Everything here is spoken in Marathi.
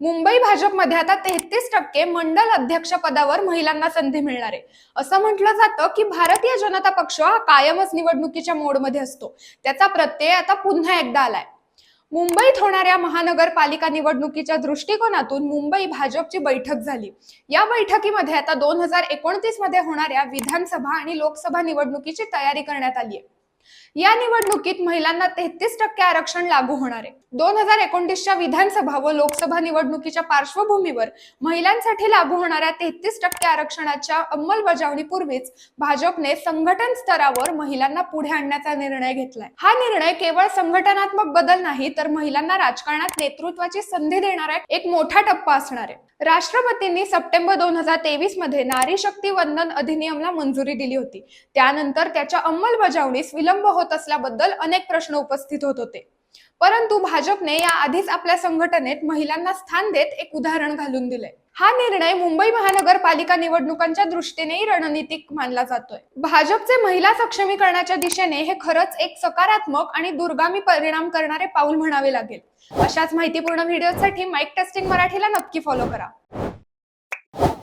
मुंबई भाजपमध्ये आता तेहतीस टक्के मंडल अध्यक्ष पदावर महिलांना संधी मिळणार आहे. असं म्हटलं जातं की भारतीय जनता पक्ष हा कायमच निवडणुकीच्या मोडमध्ये असतो. त्याचा प्रत्यय आता पुन्हा एकदा आलाय. मुंबईत होणाऱ्या महानगरपालिका निवडणुकीच्या दृष्टिकोनातून मुंबई भाजपची बैठक झाली. या बैठकीमध्ये आता दोन हजार एकोणतीसमध्ये होणाऱ्या विधानसभा आणि लोकसभा निवडणुकीची तयारी करण्यात आली आहे. या निवडणुकीत महिलांना तेहतीस टक्के आरक्षण लागू होणार आहे. दोन हजार एकोणतीसच्या विधानसभा व लोकसभा निवडणुकीच्या पार्श्वभूमीवर महिलांसाठी लागू होणाऱ्या तेहतीस टक्के आरक्षणाच्या अंमलबजावणीपूर्वीच भाजपने संघटन स्तरावर महिलांना पुढे आणण्याचा निर्णय घेतलाय. हा निर्णय केवळ संघटनात्मक बदल नाही तर महिलांना राजकारणात नेतृत्वाची संधी देणारा एक मोठा टप्पा असणार आहे. राष्ट्रपतींनी सप्टेंबर दोन हजार तेवीसमध्ये नारी शक्ती वंदन अधिनियमला मंजुरी दिली होती. त्यानंतर त्याच्या अंमलबजावणीस विलंब होत असल्याबद्दल अनेक प्रश्न उपस्थित होत होते. परंतु भाजपने या आधीच आपल्या संघटनेत महिलांना स्थान देत एक उदाहरण घालून दिले हा निर्णय मुंबई महानगरपालिका निवडणुकांच्या दृष्टीनेही रणनीतिक मानला जातोय. भाजपचे महिला सक्षमीकरणाच्या दिशेने हे खरंच एक सकारात्मक आणि दुर्गामी परिणाम करणारे पाऊल म्हणावे लागेल. अशाच माहितीपूर्ण व्हिडिओसाठी माईक टेस्टिंग मराठीला नक्की फॉलो करा.